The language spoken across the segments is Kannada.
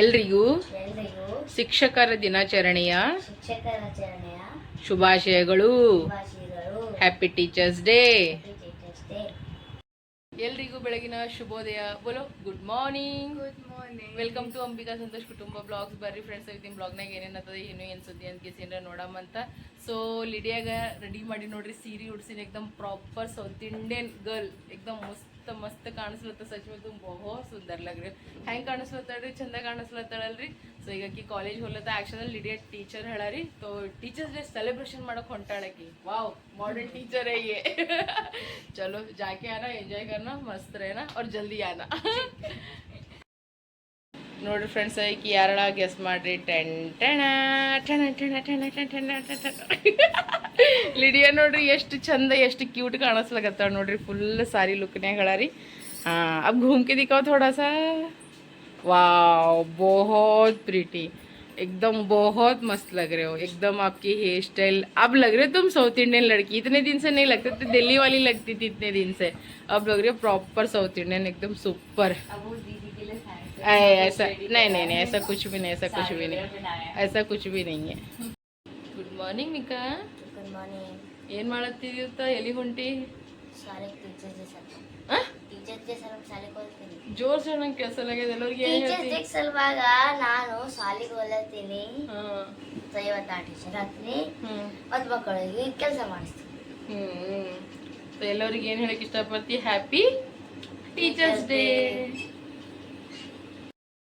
ಎಲ್ರಿಗೂ ಶಿಕ್ಷಕರ ದಿನಾಚರಣೆಯ ಶುಭಾಶಯಗಳು. ಹ್ಯಾಪಿ ಟೀಚರ್ಸ್ ಡೇ ಎಲ್ರಿಗೂ ಬೆಳಗಿನ ಶುಭೋದಯ. ಬೋಲೋ good morning good morning welcome to Ambika Santosh ಕುಟುಂಬ ಬ್ಲಾಗ್ಸ್ ಬರ್ರಿ ಫ್ರೆಂಡ್ಸ್ ಇವತ್ತಿನ ಬ್ಲಾಗ್ನಾಗ ಏನೇನತ್ತದ ಏನು ಏನು ಸುದ್ದಿ ಅಂತ ಕೇಸಿ ಏನಾರ ಅಂತ. ಸೊ ಲಿಡಿಯಾಗ ರೆಡಿ ಮಾಡಿ ನೋಡ್ರಿ. ಸೀರೆ ಉಡ್ಸಿನ ಎಕ್ದಮ್ ಪ್ರಾಪರ್ ಸೌತ್ ಇಂಡಿಯನ್ ಗರ್ಲ್ ಎಕ್ದಮ್ ಮಸ್ತ್ इतना मस्त ಕಾಣಿಸ್ಲತ್ತ ಸಚ್ में तुम ಸುಂದರ್ ಲಗ್ರಿ ಹೆಂಗ್ रहे हो ಹೆಂಗೆ ಕಾಣಿಸ್ಲತ್ತಳ್ರಿ ಚಂದ ಕಾಣಿಸ್ಲತ್ತಳಲ್ರಿ ಸೊ ಈಗ ಆಕಿ ಕಾಲೇಜ್ ಹೋಲತ್ತ ಆ್ಯಕ್ಷನಲ್ಲಿ ಲಿಡಿಯ ಟೀಚರ್ ಹೇಳಾರಿ ತೋ ಟೀಚರ್ಸ್ ಡೇ ಸೆಲೆಬ್ರೇಷನ್ ಮಾಡಕ್ ಹೊಂಟಾಳಕಿ ವಾವ್ ಮಾಡರ್ನ್ ಟೀಚರ್ ಏ ये चलो जाके आना एंजॉय करना मस्त रहना और जल्दी आना ನೋಡಿರಿ ಫ್ರೆಂಡ್ಸ್ ಈಗ ಯಾರಳ ಗೆಸ್ ಮಾಡಿರಿ. ಟೆನ್, ಟೆಣ ಟೆಣ ಟೆಣ ಟೆಣ ಟೆಣ ಟೆಣ ಟೆಣ ಲಿಡಿಯಾ ನೋಡ್ರಿ, ಎಷ್ಟು ಚಂದ, ಎಷ್ಟು ಕ್ಯೂಟ್ ಕಾಣಿಸ್ಲಾಗತ್ತಾಳ ನೋಡ್ರಿ. ಫುಲ್ ಸಾರಿ ಲುಕ್ನ್ಯಾಗ ಹೇಳಾರಿ ಹಾಂ ಅಬ್ ಘೂಮ್ಕೆ ದಿಕ್ಕಾವ ಥೋಡಾ ಸಾ बहुत प्रिटी एकदम बहुत मस्त लग रहे हो एकदम आपकी हेयर स्टाइल अब लग रहे हो तुम साउथ इंडियन लड़की इतने दिन से नहीं लगते थे दिल्ली वाली लगती थी इतने दिन से अब लग रही हो प्रॉपर साउथ इंडियन एकदम सुपर ऐसा नहीं नहीं नहीं ऐसा कुछ भी नहीं ऐसा कुछ भी नहीं बनाया ऐसा कुछ भी नहीं है good morning Nika good morning ಏನು ಮಾಡತ್ತಿದ್ಯುತ್ತ ಎಲ್ಲಿ ಹೊಂಟಿ ಶಾಲೆ ಟೀಚರ್ಸ್ ಡೇ ಸಲ ಆ? ಟೀಚರ್ಸ್ ಡೇ ಸಲ ಶಾಲೆಗೆ ಹೋಗ್ತೀನಿ ಜೋರ್ ಜೋರ್ ನಂಗೆ ಕೆಲಸ ಆಗ್ಯದ ಎಲ್ಲರಿಗೆ ಏನು ಟೀಚರ್ಸ್ ಹೇಳ್ತಿ ಡೇ ಸಲುವಾಗ ನಾನು ಶಾಲೆಗೆ ಹೋಗ್ಲತ್ತೀನಿ ಹಾಂ ಐವತ್ತಾರು ಟೀಚರ್ ಹತ್ತೀನಿ ಹ್ಞೂ ಮತ್ತು ಮಕ್ಕಳಿಗೆ ಕೆಲಸ ಮಾಡಿಸ್ತೀನಿ ಹ್ಮ್ ಸೊ ಎಲ್ಲರಿಗೆ ಏನು ಹೇಳಕ್ ಇಷ್ಟಪಡ್ತಿ ಹ್ಯಾಪಿ ಟೀಚರ್ಸ್ ಡೇ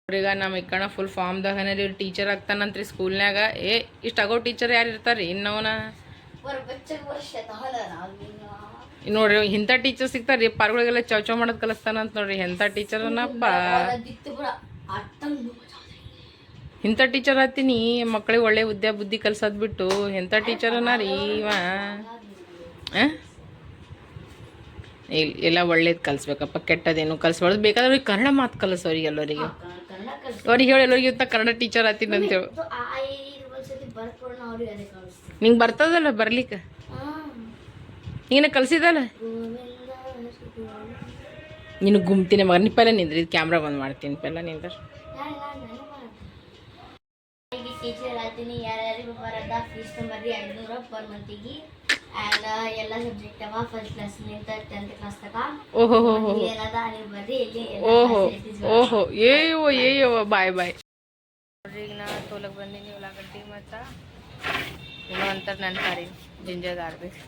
ಅವ್ರೀಗ ನಮ್ಮ ಇಕ್ಕಣ ಫುಲ್ ಫಾರ್ಮ್ದಾಗನ ಇವ್ರು ಟೀಚರ್ ಆಗ್ತಾನಂತ್ರಿ ಸ್ಕೂಲ್ನಾಗ ಏ ಇಷ್ಟು ಆಗೋ ಟೀಚರ್ ಯಾರು ಇರ್ತಾರೆ ರೀ ಇನ್ನವನ ನೋಡ್ರಿ ಇಂಥ ಟೀಚರ್ ಸಿಗ್ತಾರೆ ರೀ ಪಾರ್ಗಳಿಗೆಲ್ಲ ಚೌ ಮಾಡೋದು ಕಲಿಸ್ತಾನಂತ ನೋಡ್ರಿ ಎಂಥ ಟೀಚರ್ನಪ್ಪ ಇಂಥ ಟೀಚರ್ ಹತ್ತೀನಿ ಮಕ್ಕಳಿಗೆ ಒಳ್ಳೆ ಉದ್ಯ ಬುದ್ಧಿ ಕಲ್ಸೋದು ಬಿಟ್ಟು ಎಂಥ ಟೀಚರನ ರೀ ಇವ. ಎಲ್ಲ ಒಳ್ಳೇದು ಕಲಿಸ್ಬೇಕಪ್ಪ ಕೆಟ್ಟದೇನು ಕಲಿಸ್ಬಾರ್ದು ಬೇಕಾದ್ರೆ ಕನ್ನಡ ಮಾತು ಕಲಿಸೋರಿಗೆ ಎಲ್ಲರಿಗೆ ಅವ್ರಿಗೆ ಹೇಳಿ ಎಲ್ಲರಿಗೆ ಇವತ್ತ ಕನ್ನಡ ಟೀಚರ್ ಆತೀನಿ ಅಂತೇಳಿ ನಿಂಗೆ ಬರ್ತದಲ್ಲ ಬರ್ಲಿಕ್ಕೆ? ನೀನ ಕಲಿಸಿದಲ್ಲ ನೀನು ಗುಮ್ತೀನಿ ಮಗ. ನೀ ಪೆಲ್ಲ ನಿಂದ್ರಿ ಕ್ಯಾಮ್ರಾ ಬಂದ್ ಮಾಡ್ತೀನಿ. ಪೆಲ್ಲ ನಿಂದ್ರ. ಟೀಚರ್ ಆತೀನಿ ಯಾರ್ಯಾರಿಗೆ ಬರೋದ ಫೀಸ್ ಬರ್ರಿ ಐನೂರ ಪರ್ ಮಂತಿಗೆ ಆ್ಯಂಡ್ ಎಲ್ಲ ಸಬ್ಜೆಕ್ಟ್ ಅವ. ಫಸ್ಟ್ ಕ್ಲಾಸ್ನಿಂದ ಟೆಂತ್ ಕ್ಲಾಸ್ ತಕ. ಓಹೋ ಹೋ ಹೋ ಏನದ ಅಲ್ಲಿ ಬರ್ರಿ ಇಲ್ಲಿ ಓಹೋ ಓಹೋ. ಏಯೋ ಏಯೋ ಬಾಯ್ ಬಾಯ್. ನೋಡ್ರಿ ಈಗ ನಾ ತೋಲಕ್ ಬಂದೀನಿ ಉಳ್ಳಾಗಡ್ಡಿ ಮತ್ತ ಏನೋ ಅಂತಾರೆ ನನ್ನ ಸಾರಿ ಜಿಂಜರ್ ಆಡ್ಬೇಕು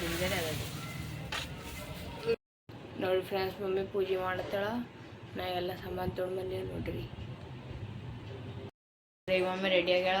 ಜಿಂಜರ್ ಅದ ನೋಡಿ ಫ್ರೆಂಡ್ಸ್ ಮಮ್ಮಿ ಪೂಜೆ ಮಾಡತ್ತಾಳ. ನಾ ಎಲ್ಲ ಸಾಮಾನು ತೊಗೊಂಡು ಬಂದೀನಿ ನೋಡ್ರಿ. ಈಗ ಮಮ್ಮಿ ರೆಡಿ ಆಗ್ಯಾಳ.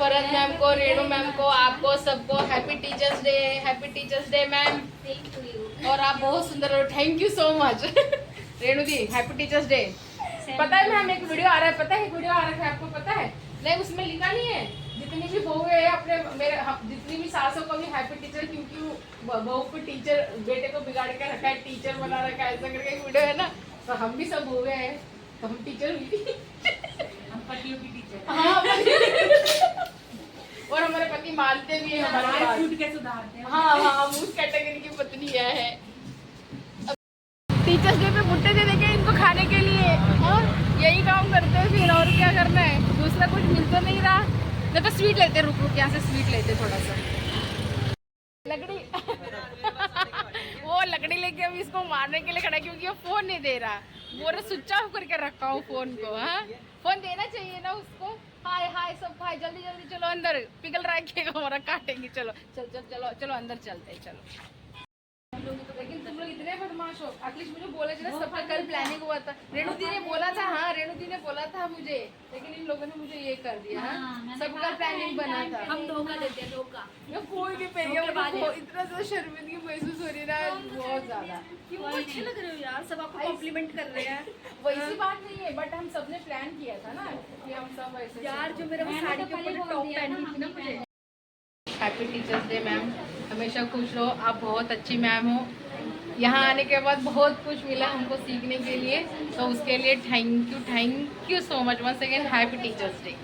फरत मैम को रेणु मैम को आपको सबको happy teachers day happy teachers day ma'am और आप बहुत सुंदर हो। Thank you so much Renu the happy teachers day पता है मैम एक वीडियो आ रहा है पता है एक वीडियो आ रहा है आपको पता है? नहीं उसमें लिखा नहीं है। जितनी भी बहू है अपने मेरे जितनी भी सासों को भी हैप्पी टीचर क्योंकि बहू को टीचर बेटे को बिगाड़ के रखा है टीचर बना रखा है ऐसा करके एक वीडियो है ना? तो हम भी सब हुए हैं। तो हम टीचर हुई हम पतियों की टीचर हाँ और हमारे पति मानते भी हैं हमारे बात। हाँ? हाँ हम उस कैटेगरी की पत्नी है। टीचर्स डे पे भुट्टे दे देंगे इनको खाने के लिए। और यही काम करते हैं फिर और क्या करना है? दूसरा कुछ मिल तो नहीं रहा। नहीं तो स्वीट लेते हैं, रुक रुक यहाँ से स्वीट लेते थोड़ा सा। लकड़ी। वो लकड़ी लेके अभी इसको मारने के लिए खड़ा क्योंकि वो फ़ोन नहीं दे रहा। ना स्विच ऑफ़ करके रखा हूँ फ़ोन को हाँ? फ़ोन देना चाहिए ना उसको। हाय हाय, सब हाय, जल्दी जल्दी चलो अंदर, पिघल रखेगा हमारा काटेंगे, चलो, चल चल, चलो चलो, अंदर चलते हैं, चलो। इतने बदमाश हो। एटलीस्ट मुझे बोला था ना सबका कल प्लानिंग हुआ था। रेणु दी ने बोला था। हाँ रेणु दी ने बोला था मुझे। लेकिन इन लोगों ने मुझे ये कर दिया हाँ। सबका प्लानिंग बना था। हम धोखा देते हैं धोखा। मैं कोई भी मुझे इतना ज़्यादा शर्मिंदगी महसूस हो रही है ना बहुत ज़्यादा। क्यों अच्छे लग रहे हो यार सब आपको कॉम्प्लीमेंट कर रहे हैं। वैसी बात नहीं है बट हम सबने प्लान किया था ना कि हम सब ऐसे यार जो मेरा साड़ी के ऊपर टॉप पहनी थी ना मुझे। हैप्पी टीचर्स डे मैम हमेशा खुश रहो। आप बहुत अच्छी मैम हो। यहाँ आने के बाद बहुत कुछ मिला हमको सीखने के लिए। तो उसके लिए thank you thank you so much once again happy teachers day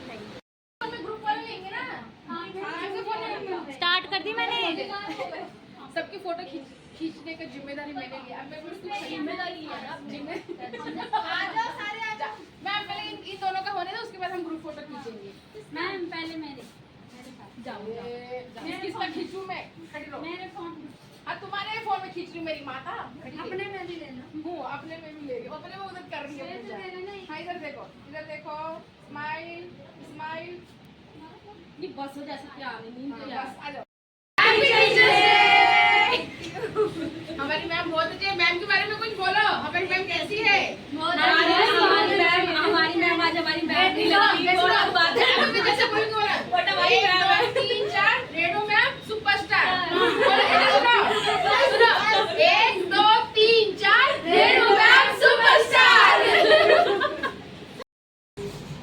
start कर दी मैंने। सबकी फ़ोटो खींच खींचने का ज़िम्मेदारी मैंने लिया। अब मैं भी ज़िम्मेदारी लिया मैम पहले इन, इन दोनों का होने दो उसके बाद हम ग्रुप फ़ोटो खींचेंगे। मैम पहले मेरे। जाओ किसका खींचूं मैं? मेरे फ़ोन हाँ तुम्हारे फ़ोन में खींच रही हूँ मेरी माता। अपने में भी लेना। हूँ अपने में भी ले रही हूँ। अपने में उधर कर रही है हाँ इधर देखो इधर देखो। स्माइल स्माइल ये बस हो जैसे क्या आ रही हाँ, बस आ जाओ। हमारी मैम बहुत अच्छी है। मैम के बारे में कुछ बोलो हमारी मैम कैसी है हमारी मैम हमारी मैम आज हमारी मैम नहीं लगती वो अलग बात है अभी जैसे बोल के बोला What about एक मैम? दो तीन चार रेणु मैम सुपरस्टार बोलो, इधर सुनो सुनो एक दो तीन चार Renu ma'am superstar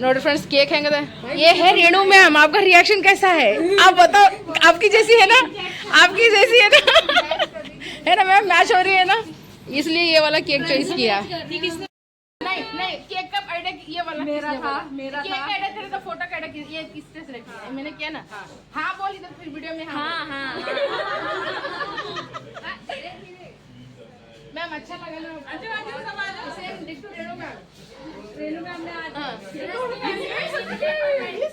note friends cake है ये है रेणु मैम आपका रिएक्शन कैसा है? आप बताओ आपकी जैसी है ना? आपकी जैसी है ना? है ना मैम मैच हो रही है ना? इसलिए ये वाला केक चॉइस किया। नहीं नहीं केक का आइडिया ये वाला मेरा था मेरा केक का आइडिया तेरे तो फ़ोटो का आइडिया ये किसने किया है? मैंने किया ना? हाँ। बोल इधर फिर वीडियो में हाँ हाँ। मैम अच्छा लगा ना same ditto Renu ma'am Renu ma'am ने आज हाँ। ये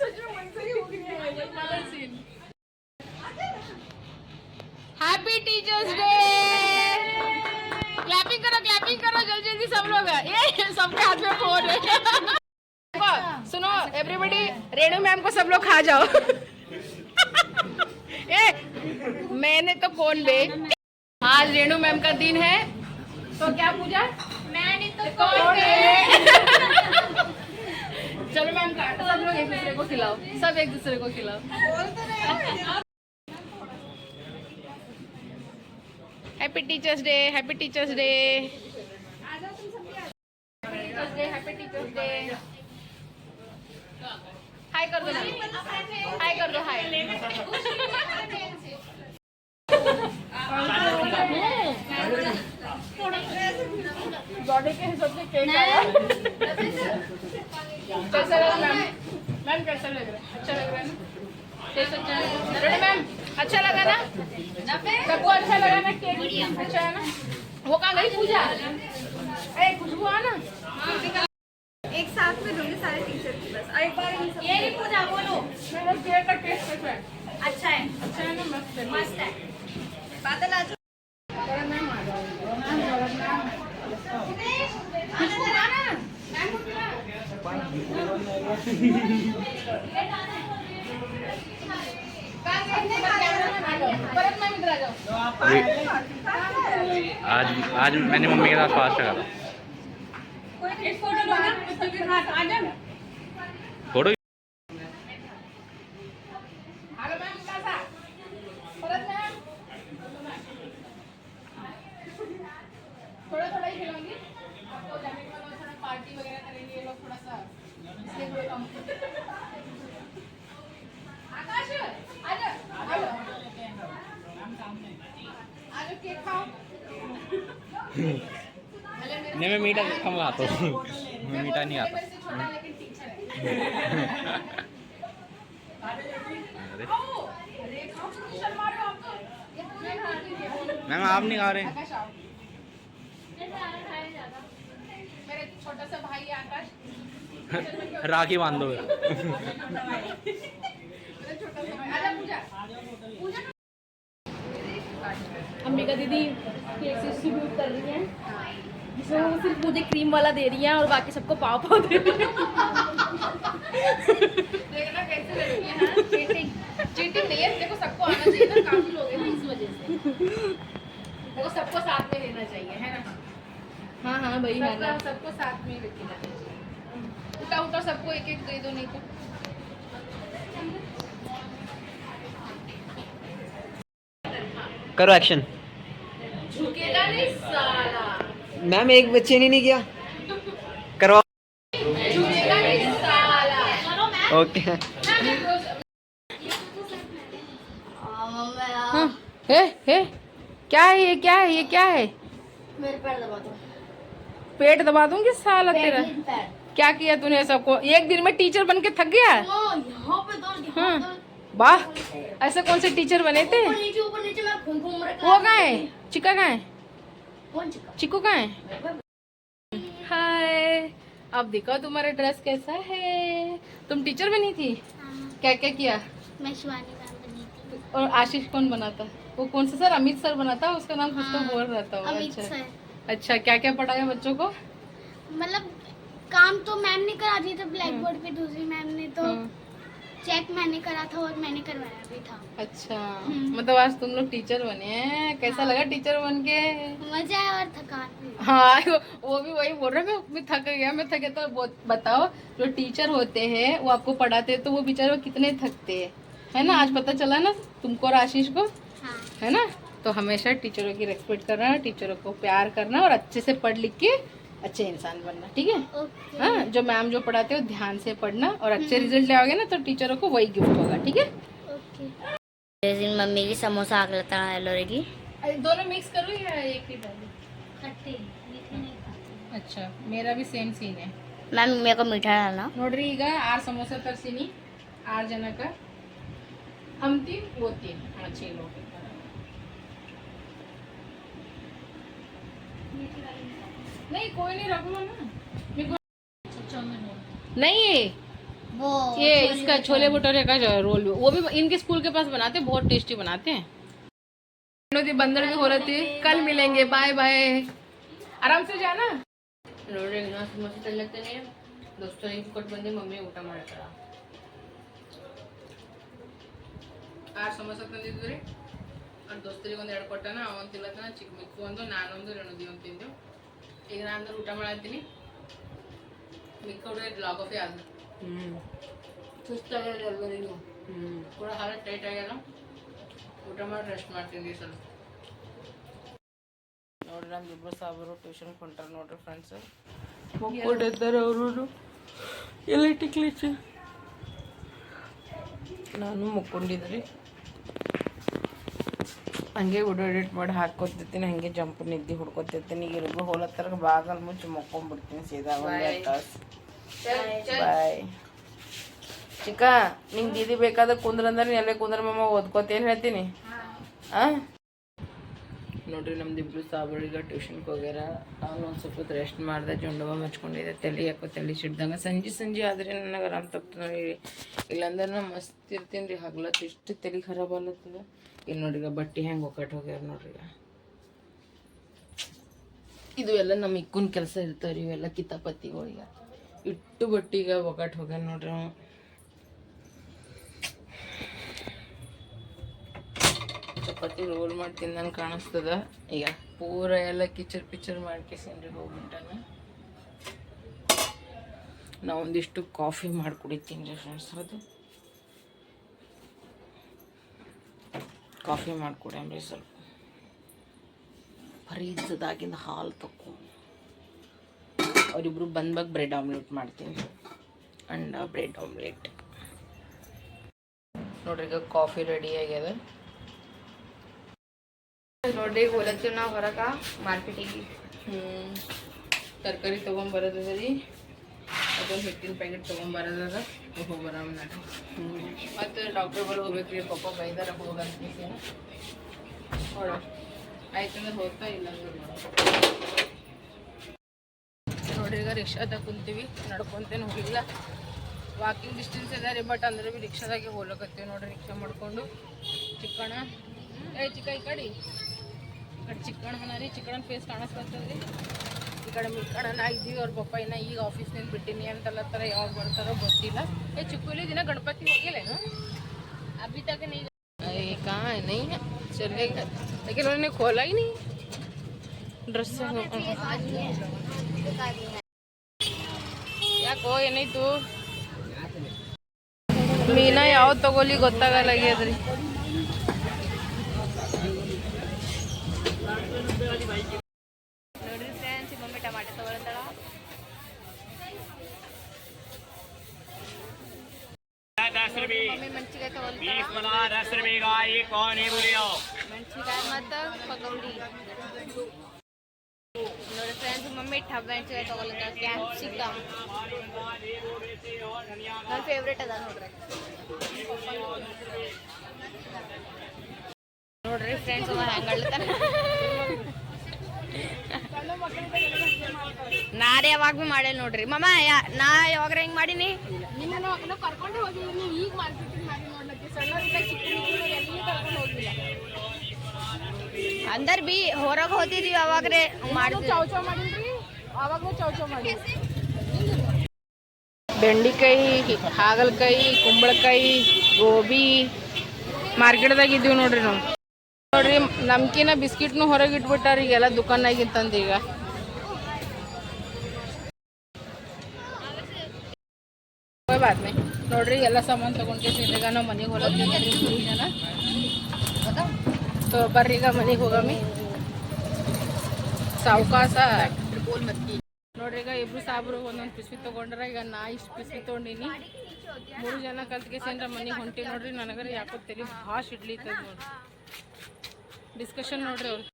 सच में मन से ही हो गया है। ये वाला scene happy teachers day clapping करो क्लैपिंग करो जल्दी जल्दी सब लोग ये सबके हाथ में फ़ोन है। सुनो एवरीबॉडी रेणु मैम को सब लोग खा जाओ। ए मैंने तो फ़ोन बे आज रेणु मैम का दिन है। तो क्या पूजा? मैंने तो कौन चलो मैम काटो सब लोग एक दूसरे को खिलाओ। सब एक दूसरे को खिलाओ। Happy teachers day happy teachers day teachers day happy teachers day hi कर दो हाय कर दो हाय बॉडी के हिसाब से केक आया। कैसा लगा मैम? मैम कैसा लग रहा है? अच्छा लग रहा है ना? टेस्ट अच्छा है? मैम? अच्छा लगा ना? सबको अच्छा लगा ना? केक अच्छा है ना? वो कहाँ गई? पूजा? अरे खुशबू आ ना? एक साथ में दूँगी सारे टीचर की बस एक बार ये नहीं पूजा बोलो। मेरा केक का टेस्ट कैसा है। अच्छा है। अच्छा है ना? मस्त है। मस्त है। बादल आज आज आज मैंने मम्मी के साथ फास्ट करा मीठा कम खाता तो। हूँ मैं मीठा नहीं खाता मैम आप नहीं खा रहे? राखी बाँध दो अंबिका दीदी केक से शुरू कर रही है। जिसमें सिर्फ़ मुझे क्रीम वाला दे रही है और बाकी सबको पाव पाव दे रही हैं। देखना कैसे लड़की चीटिंग चीटिंग नहीं है देखो सबको आना चाहिए ना काफ़ी लोग हैं इस वजह से। देखो सबको साथ में लेना चाहिए है ना? हाँ हाँ वही सबको सबको साथ में लेके जाना चाहिए। उठा उठा सबको एक एक दे दो नहीं तो। करो एक्शन झुकेगा नहीं मैम एक बच्चे ने नहीं किया? करवा। झुकेगा नहीं साला ओके आ, हे हे। क्या है ये? क्या है? ये क्या है? मेरे पैर दबा दो। पेट दबा दूँगी साला तेरा। क्या किया तूने सबको एक दिन में टीचर बन के थक गया? ओ यहाँ पे दर्द यहाँ हाँ। वाह। ऐसे कौन से टीचर बने थे? ऊपर नीचे ऊपर नीचे मैं घूम घूम रहा वो कहाँ है? चिका कहाँ है? चिका कहाँ है? हाय अब दिखाओ तुम्हारा ड्रेस कैसा है। तुम टीचर बनी थी? क्या क्या किया? मैं शिवानी मैम बनी थी। और आशीष कौन बना था वो कौन सा सर? अमित सर बना था उसका नाम कुछ तो बोल रहा था अच्छा। सर। अच्छा क्या क्या पढ़ाया बच्चों को? मतलब काम तो मैम ने करा दिया था ब्लैक बोर्ड पे दूसरी मैम ने तो हाँ, चेक मैंने करा था और मैंने करवाया भी था। अच्छा हम्म। मतलब आज तुम लोग टीचर बने हैं। कैसा हाँ। लगा टीचर बन के? मज़ा आया और थकान भी। हाँ वो- भी वही बोल रहा मैं मैं थक गया मैं थक तो बताओ जो टीचर होते हैं वो आपको पढ़ाते हैं तो वो बेचारे कितने थकते हैं। है ना? आज पता चला ना तुमको और आशीष को? हाँ। है ना? तो हमेशा टीचरों की रेस्पेक्ट करना टीचरों को प्यार करना और अच्छे से पढ़ लिख के अच्छे इंसान बनना ठीक है ओके हाँ जो मैम जो पढ़ाते हो ध्यान से पढ़ना और अच्छे रिजल्ट ले आओगे ना तो टीचरों को वही गिफ्ट होगा ठीक है ओके दिन मम्मी की समोसा आगला तड़ा लोरेगी दोनों मिक्स करो या एक ही डालो खट्टी मीठी नहीं खाती अच्छा मेरा भी ಸೇಮ್ ಸೀನ್ है ಮ್ಯಾಮ್ मेरे को मीठा डालना ನೋಡ್ರಿ ಈಗ ಆರು ಸಮೋಸ ತರ್ಸಿನಿ ಆರು ಜನಕ್ಕ हम तीन वो तीन हाँ छह लोग नहीं कोई नहीं रख लो ना मेरे को- नहीं वो ये इसका छोले भटूरे का जो रोल भी- वो भी इनके स्कूल के पास बनाते हैं बहुत टेस्टी बनाते हैं विनोदी बंदर भी हो रही थी कल मिलेंगे बाय बाय ಆರಾಮ್ से जाना ನೋಡ್ರಿ ಇನ್ನೂ ಸಮೋಸೆ ತಳ್ಳತ್ತೇನೆ ದೋಸ್ತರಿಗೆ ಕೊಟ್ಟು ಬಂದು ಮಮ್ಮಿ ಊಟ ಮಾಡ್ತಾರ ಆರು ಸಮೋಸ ತಂದಿದ್ವಿ ರೀ ಅವ್ರ ದೋಸ್ತರಿಗೆ ಒಂದು ಎರಡು ಕೊಟ್ಟನ ಅವನ್ ತಿನ್ನತ್ತಾನ ಚಿಕ್ಕ ಮಿಕ್ಕು ಒಂದು ನಾನೊಂದು ರಣದಿ ಒಂದು ತಿಂದು ಈಗ ನಾನು ಊಟ ಮಾಡತ್ತೀನಿ. ಮಿಕ್ಕವ್ರೆ ಲಾಗ್ ಆಫ್ ಆದ ಸುಸ್ತಾಗ್ಯದ ಎಲ್ಲರಿಗೂ ಕೂಡ ಹಾಲ ಟೈಟ್ ಆಗ್ಯದ. ಊಟ ಮಾಡಿ ರೆಸ್ಟ್ ಮಾಡ್ತೀನಿ ಸ್ವಲ್ಪ ನೋಡ್ರಿ ನಮ್ಮ ಇಬ್ಬರು ಸಾಬರು ಟ್ಯೂಷನ್ ಕೊಂಟಾರ ನೋಡ್ರಿ ಫ್ರೆಂಡ್ಸ್ ಮಕ್ಕೊಂಡಿದ್ದಾರೆ ಅವರು ಎಲ್ಲಿ ಟಿಕ್ಲಿಚ್ಚ ನಾನು ಮುಕ್ಕೊಂಡಿದ್ರಿ ಹಂಗೆ ವಿಡಿಯೋ ಎಡಿಟ್ ಮಾಡಿ ಹಾಕೋತಿರ್ತೀನಿ ಹಂಗೆ ಜಂಪ್ ನಿದ್ದೆ ಹುಡ್ಕೋತಿರ್ತೀನಿ. ಈಗ ಹೋಲ ಹೋಲತ್ತರ ಬಾಗಲ್ ಮುಚ್ಚಿ ಮುಕ್ಕೊಂಡ್ಬಿಡ್ತೀನಿ ಸೀದಾ ಒಂದೇ ತಾಸು. ಬಾಯ್ ಚಿಕ್ಕ ನಿಂಗೆ ದೀದಿ ಬೇಕಾದ ಕುಂದ್ರಂದ್ರೆ ಎಲ್ಲೇ ಕುಂದ್ರ ಮಮ್ಮ ಓದ್ಕೋತೇನು ಹೇಳ್ತೀನಿ? ಆ? ನೋಡ್ರಿ ನಮ್ದಿಬ್ರು ಸಾಬಳಿಗ ಟ್ಯೂಷನ್ಗೆ ಹೋಗ್ಯಾರ. ನಾನು ಒಂದು ಸ್ವಲ್ಪ ಹೊತ್ತು ರೆಸ್ಟ್ ಮಾಡ್ದೆ ಜೊಂಡವ ಮಚ್ಕೊಂಡಿದ್ದೆ ತಲೆ ಯಾಕೋ ತಲೆ ಸಿಡ್ದಂಗೆ. ಸಂಜೆ ಸಂಜೆ ಆದರೆ ನನಗೆ ಆರಾಮ್ ತಪ್ತು ನೋಡಿ. ಇಲ್ಲಾಂದ್ರೆ ನಾ ಮಸ್ತ್ ಇರ್ತೀನಿ ರೀ ಹಗ್ಲತ್ತು ಇಷ್ಟು ತಲೆ ಖರಾಬ್ ಆಗ್ಲತ್ತದ. ಇಲ್ಲಿ ನೋಡ್ರಿ ಬಟ್ಟೆ ಹೆಂಗೆ ಒಕ್ಕಟ್ಟು ಹೋಗ್ಯಾರ ನೋಡ್ರಿ ಇದು ಎಲ್ಲ ನಮ್ಮ ಇಕ್ಕುನ ಕೆಲಸ ಇರ್ತಾವ ರೀ ಇವೆಲ್ಲ ಕಿತಾಪತಿಗಳಿಗೆ. ಇಟ್ಟು ಬಟ್ಟಿಗೆ ಒಗಟ್ ಹೋಗ್ಯಾರ ನೋಡ್ರಿ ಚಪಾತಿ ರೋಲ್ ಮಾಡ್ತೀನಿ ನಾನು ಕಾಣಿಸ್ತದ. ಈಗ ಪೂರ ಎಲ್ಲ ಕಿಚರ್ ಪಿಚರ್ ಮಾಡ್ಕೇಸೇನ್ರಿ ಹೋಗ್ಬಿಟ್ಟಾನ ನಾ ಒಂದಿಷ್ಟು ಕಾಫಿ ಮಾಡಿ ಕುಡಿತೀನಿ ರೀ ಫ್ರೆಂಡ್ಸ್ ಅದು. ಕಾಫಿ ಮಾಡಿಕೊಡಿ ಅಂದರೆ ಸ್ವಲ್ಪ. ಫ್ರೀಜ್ದಾಗಿಂದ ಹಾಲು ತಕ್ಕೊ. ಅವರಿಬ್ರು ಬಂದಾಗ ಬ್ರೆಡ್ ಆಮ್ಲೆಟ್ ಮಾಡ್ತೀನಿ. ಅಂಡ ಬ್ರೆಡ್ ಆಮ್ಲೆಟ್. ನೋಡ್ರಿ ಈಗ ಕಾಫಿ ರೆಡಿ ಆಗ್ಯದ. ನೋಡ್ರಿ, ಹೋಲತ್ತೀವಿ ನಾವು ಹೊರಗ. ಮಾರ್ಕೆಟಿಗೆ ಹ್ಞೂ ತರಕಾರಿ ತೊಗೊಂಬರೋದದ ರೀ. ಅದೊಂದು ಹಿಟ್ಟಿನ ಪ್ಯಾಕೆಟ್ ತೊಗೊಂಬರೋದದ ಹೋಗ್ಬರ ಮತ್ತು ಡಾಕ್ಟರ್ ಬರೋ ಹೋಗ್ಬೇಕು ರೀ ಪಪ್ಪ ಬೈದಾರ ಹೋಗಂತ ನೋಡ ಆಯ್ತಂದ್ರೆ ಹೋಗ್ತಾ ಇಲ್ಲ ನೋಡ್ರಿ ಈಗ ರಿಕ್ಷಾದಾಗ ಕುಂತೀವಿ ನಡ್ಕೊಂತೇನು ಹೋಗಿಲ್ಲ. ವಾಕಿಂಗ್ ಡಿಸ್ಟೆನ್ಸ್ ಇದೆ ರೀ ಬಟ್ ಅಂದ್ರೆ ಭೀ ರಿಕ್ಷಾದಾಗೆ ಹೋಗ್ಲಕತ್ತೀವಿ ನೋಡ್ರಿ ರಿಕ್ಷಾ ಮಾಡ್ಕೊಂಡು. ಚಿಕ್ಕಣ ಏ ಚಿಕ್ಕ ಈ ಕಡೆ. ಈ ಕಡೆ ಚಿಕ್ಕಣ ರೀ ಚಿಕ್ಕಣ ಫೇಸ್ ಕಾಣಿಸ್ಕೊತದ್ರಿ ಈ ಕಡೆ ಮಿಕ್ಕಣನ ಇದ್ದೀವಿ ಅವ್ರ ಪಪ್ಪ ಇನ್ನ ಈಗ ಆಫೀಸ್ನಿಂದ ಬಿಟ್ಟಿನಿ ಅಂತಲ್ಲತ್ತಾರ ಯಾವಾಗ ಬರ್ತಾರೋ ಗೊತ್ತಿಲ್ಲ ಏ ಚಿಕ್ಕುಲಿ ದಿನ ಗಣಪತಿ ಹೋಗಿಲ್ಲೇನು अभी तक नहीं अरे कहाँ है नहीं है चलेगा लेकिन उन्होंने खोला ही नहीं ड्रेस ಯಾಕೋ ಏನಾಯ್ತು ಮೀನಾ ಯಾವ್ದು ತಗೋಲಿ ಗೊತ್ತಾಗಲ್ಲಾಗ್ಯದ್ರಿ ನೋಡ್ರಿ ಮಮ್ಮಿ ಮೆಣಸಿಕಾಯಿ ತಗೊಳ್ತಾಳ ಮೆಣಸಿಕಾಯಿ ನೋಡಿ ಫ್ರೆಂಡ್ಸ್ ಮಮ್ಮಿ ಟೊಮೆಟೊ ತಗೊಳಕ ಕ್ಯಾಪ್ಸಿಕಮ್ ನನ್ನ ಫೇವ್ರೇಟ್ ಅದ ನೋಡ್ರಿ ನೋಡ್ರಿ ಫ್ರೆಂಡ್ಸ್ ಹೆಂಗಳ್ತಾನ ನಾರೇ ಯಾವಾಗ ಭೀ ಮಾಡೇಲ್ ನೋಡ್ರಿ. ಮಮ್ಮ ಯಾ- ನಾ ಯಾವಾಗ ಹೆಂಗ್ ಮಾಡೀನಿ? ನಿನ್ನ ನಾವು ಕರ್ಕೊಂಡು ಹೋಗಿದ್ವಿ ನೀವು ಈಗ ಮಾರ್ಕೆಟಿಂಗ್ ಮಾಡಿ ನೋಡ್ಲಕ್ಕೆ. ಸಣ್ಣವರಿಂದ ಚಿಕ್ಕ ಮಕ್ಕಳು ಎಲ್ಲಿ ಕರ್ಕೊಂಡು ಹೋಗಿಲ್ಲ. ಅಂದರ್ ಬಿ ಹೊರಗೆ ಹೋದಿದ್ವಿ ಅವಾಗ್ರೆ ಮಾಡಿದ್ವಿ ಚೌ ಚೌ ಮಾಡಿದ್ರಿ? ಅವಾಗೂ ಚೌಚೌ ಚೌ ಮಾಡಿ ಬೆಂಡಿಕಾಯಿ ಹಾಗಲಕಾಯಿ ಕುಂಬಳಕಾಯಿ ಗೋಬಿ ಮಾರ್ಕೆಟ್ದಾಗ ಇದ್ದೀವಿ ನೋಡ್ರಿ ನಾವು. ನೋಡ್ರಿ ನಮ್ಕಿನ ಬಿಸ್ಕಿಟ್ನು ಹೊರಗೆ ಇಟ್ಬಿಟ್ಟಾರ ಈಗೆಲ್ಲ ದುಕಾನಾಗಿತ್ತಂದ ಈಗ. ಬಾತ್ ಮೇ ನೋಡ್ರಿ, ಎಲ್ಲ ಸಾಮಾನು ತಗೊಂಡ್ಕೇಸಿ ಈಗ ನಾವು ಮನೆಗೆ ಜನ. ಸೊ ಬರ್ರಿ ಈಗ ಮನೆಗೆ ಹೋಗಮ್ಮಿ. ಸಾವಕಾಶ ನೋಡ್ರಿ, ಈಗ ಇಬ್ರು ಸಾಬ್ರು ಒಂದೊಂದು ಪಿಸ್ವಿ ತಗೊಂಡರೆ ಈಗ ನಾ ಇಷ್ಟು ಪಿಸ್ವಿ ತೊಗೊಂಡಿನಿ. ಮೂರು ಜನ ಕಲ್ತ್ಕೇಸಂದ್ರ ಮನೆಗೆ ಹೊಂಟಿ ನೋಡ್ರಿ, ನನಗರ ಯಾಕೋ ತೆಲಿ ಭಾಳ ಇಡ್ಲಿ ನೋಡ್ರಿ. ಡಿಸ್ಕಷನ್ ನೋಡ್ರಿ ಅವ್ರು.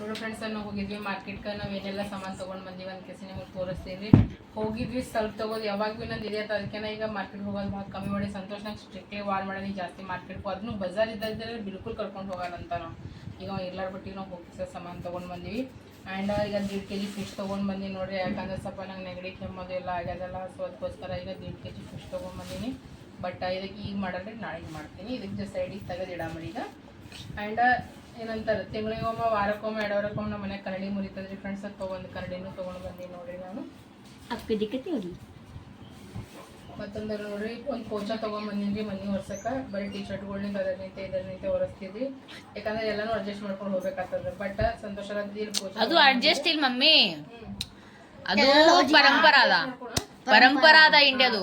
ನೋಡು ಫ್ರೆಂಡ್ಸ್ ನಾವು ಹೋಗಿದ್ವಿ ಮಾರ್ಕೆಟ್ಗೆ ನಾವು ಏನೆಲ್ಲ ಸಾಮಾನು ತೊಗೊಂಡು ಬಂದೀವಿ ಅಂತ ಕೇಸಿ ನಿಮಗೆ ತೋರಿಸ್ತೀನಿ. ಹೋಗಿದ್ವಿ ಸ್ವಲ್ಪ ತಗೋದು ಯಾವಾಗ ಭೀ ನಂದು ಇದೆ ಅಂತ ಅದಕ್ಕೆ ಈಗ ಮಾರ್ಕೆಟ್ ಹೋಗೋದು ಭಾಳ ಕಮ್ಮಿ ಮಾಡಿ ಸಂತೋಷ ನಂಗೆ ಸ್ಟ್ರಿಕ್ಟ್ಲಿ ವಾಲ್ ಮಾಡೋದು ಜಾಸ್ತಿ ಮಾರ್ಕೆಟ್ಗೆ ಅದನ್ನು ಬಜಾರ್ ಇದ್ದಿದ್ರೆ ಬಿಲ್ಕುಲ್ ಕರ್ಕೊಂಡು ಹೋಗೋಣಂತ ನಾವು. ಈಗ ಎಲ್ಲರ ಇರ್ಲಾರ ಬಿಟ್ಟು ನಾವು ಹೋಗಿ ಸರ್ ಸಾಮಾನು ತೊಗೊಂಡು ಬಂದೀವಿ. ಆ್ಯಂಡ್ ಈಗ ದೀಡ್ ಕೆ ಜಿ ಫಿಶ್ ತೊಗೊಂಡು ಬಂದೀನಿ ನೋಡಿರಿ, ಯಾಕಂದ್ರೆ ಸ್ವಲ್ಪ ನಂಗೆ ನೆಗಡಿ ಕೆಮ್ಮೋದು ಎಲ್ಲ ಆಗ್ಯದಲ್ಲ ಸೊ ಅದಕ್ಕೋಸ್ಕರ ಈಗ ದೀಡ್ ಕೆ ಜಿ ಫಿಶ್ ತೊಗೊಂಬಂದೀನಿ ಬಟ್ ಇದಕ್ಕೆ ಈಗ ಮಾಡಿದ್ರೆ ನಾಳೆ ಮಾಡ್ತೀನಿ. ಇದಕ್ಕೆ ಸೈಡಿಗೆ ತೆಗೆದು ಇಡಾಮರಿ ಈಗ ಆ್ಯಂಡ್ ಏನಂತಾರೆ ತಿಂಗಳಿಗೊಮ್ಮೆ ವಾರಕ್ಕೊಮ್ಮೆ ಎರಡು ವಾರಕ್ಕೊಮ್ಮೆ ನಮ್ಮ ಮನೆಗೆ ಕರಡಿ ಮುರಿತದ್ರಿ ಫ್ರೆಂಡ್ಸ್ ಅದು ತೊಗೊಂಡು ಕರಡಿನೂ ತೊಗೊಂಡು ಬಂದೀನಿ ನೋಡ್ರಿ ನಾನು. ಅಕ್ಕದಿಕ್ಕತಿ ಅವ್ರಿ ಮತ್ತೊಂದು ನೋಡ್ರಿ ಒಂದು ಕೋಚ ತೊಗೊಂಬಂದಿನ್ರಿ ಮನೆ ಹೊರ್ಸಕ್ಕ ಬರೀ ಟಿ ಶರ್ಟ್ಗಳ್ನಿಂದ ಅದ್ರ ನಿಂತೆ ಇದ್ರ ನಿಂತೆ ಒರೆಸ್ತಿದ್ವಿ. ಯಾಕಂದ್ರೆ ಎಲ್ಲಾನು ಅಡ್ಜಸ್ಟ್ ಮಾಡ್ಕೊಂಡು ಹೋಗ್ಬೇಕಾಗ್ತದ ಬಟ್ ಸಂತೋಷ ಕೋಚ ಅದು ಅಡ್ಜಸ್ಟ್ ಇಲ್ಲ ಮಮ್ಮಿ. ಅದು ಪರಂಪರ ಅದ. ಪರಂಪರ ಅದ. ಇಂಡಿಯಾದು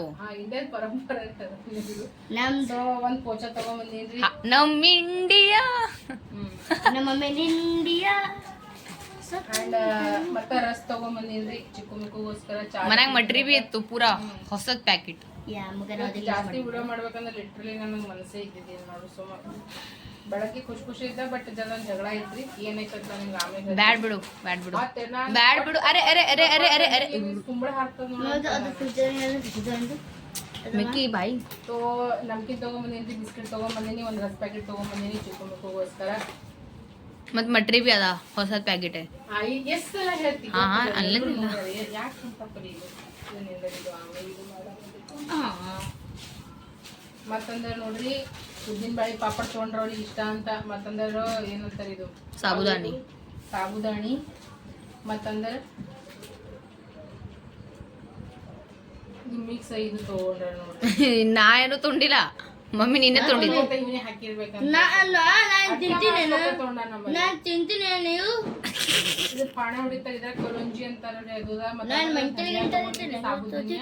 ನಮ್ದು ಸೊ ಒಂದು ಪೋಚಾ ತೊಗೊಂಬಂದಿನ್ರಿ? ನಮ್ ಇಂಡಿಯಾ ನಮ್ಮ ಮಮ್ಮಿ ಇಂಡಿಯಾ ಮತ್ತೆ ರಸ್ ತೊಗೊಂಬಂದಿನ್ರಿ? ಚಿಕ್ಕ ಮಕ್ಕಗೋಸ್ಕರ ಚಾ ಮನ್ಯಾಗ ಮಟ್ರಿ ಬಿ ಇತ್ತು ಪೂರಾ ಹೊಸದ್ ಪ್ಯಾಕೆಟ್ ಯಾ ಮಗನ ಇವತ್ತು ಜಾಸ್ತಿ ವಿಡಿಯೋ ಮಾಡ್ಬೇಕಂದ್ರೆ ಲಿಟ್ರಲಿ ನನಗೆ ಮನಸ್ಸೇ ಇದ್ದಿದ್ದೀನಿ ನೋಡು ಸುಮ್ಮ ಬೆಳಗ್ಗೆ ಖುಷಿ ಖುಷಿ ಇದ್ದ ಬಟ್ ಜನ ಜಗಳ ಐತ್ರಿ ಏನೈತೆ ನನಗೆ ಆಮೇಲೆ ಬ್ಯಾಡ್ ಬಿಡು ಬ್ಯಾಡ್ ಬಿಡು ಮತ್ತೆ ನಾನು ಬ್ಯಾಡ್ ಬಿಡು ಅರೆ ಅರೆ ಅರೆ ಅರೆ ಅರೆ ಅರೆ ಕುಂಬಳ ಹಾಕ್ತದ ಅದು ಅದು ಫ್ರಿಜ್ ಮಿಕ್ಕಿ ಬಾಯಿ ಸೊ ನಮ್ಕಿನ್ ತೊಗೊಂಬಂದಿನಿ ಬಿಸ್ಕಿಟ್ ತೊಗೊಂಬಂದಿನಿ ಒಂದು ರಸ್ ಪ್ಯಾಕೆಟ್ ತೊಗೊಂಬಂದಿನಿ ಚಿಕ್ಕ ಮಕ್ಕಳಿಗೋಸ್ಕರ ಮತ್ ಮಟ್ರಿ ಬಿ ಅದ ಹೊಸದ್ ಪ್ಯಾಕೆಟ್ ಎಷ್ಟು ಸಲ ಹೇಳ್ತೀನಿ ಹಾ, ಹಾ, ಅಲ್ಲಿಂದ. ಯಾಕೆ ಅಂತ ಪರೀದು ಇದನ್ನೆಲ್ಲ ಇದು ಆಮೇಲೆ ಇದು ಮಾಡೋದು. ಮತ್ತಂದ್ರೆ ನೋಡ್ರಿ ಉದ್ದಿನ ಬಾಳಿ ಪಾಪಡ್ ತೊಗೊಂಡ್ರವ್ರಿಗೆ ಇಷ್ಟ ಅಂತ. ಮತ್ತಂದ್ರೆ ಏನಂತಾರೆ ಇದು? ಸಾಬುದಾಣಿ. ಸಾಬುದಾಣಿ. ಮತ್ತಂದ್ರ ಮಿಕ್ಸ್ ಇದು ತೊಗೊಂಡ್ರ ನೋಡ್ರಿ. ನಾ ಏನು ತುಂಡಿಲ್ಲ. ಮಮ್ಮಿ ನಿನ್ನೆ ತುಂಡಿದ್ದೆ ನಾನು. ತಿಂತೀನಿ ನೀವು. ಇದು ಪಾಣ ಹೊಡಿತಾರೆ ಇದ್ರ ಕೊಲಂಜಿ ಅಂತಾರಲ್ಲ ಅದು. ನಾನ್ ಮೆಂತೆಗೆ ಅಂತ ಹೇಳ್ತೀನಿ. ಸಾಬುದಾನಿಯ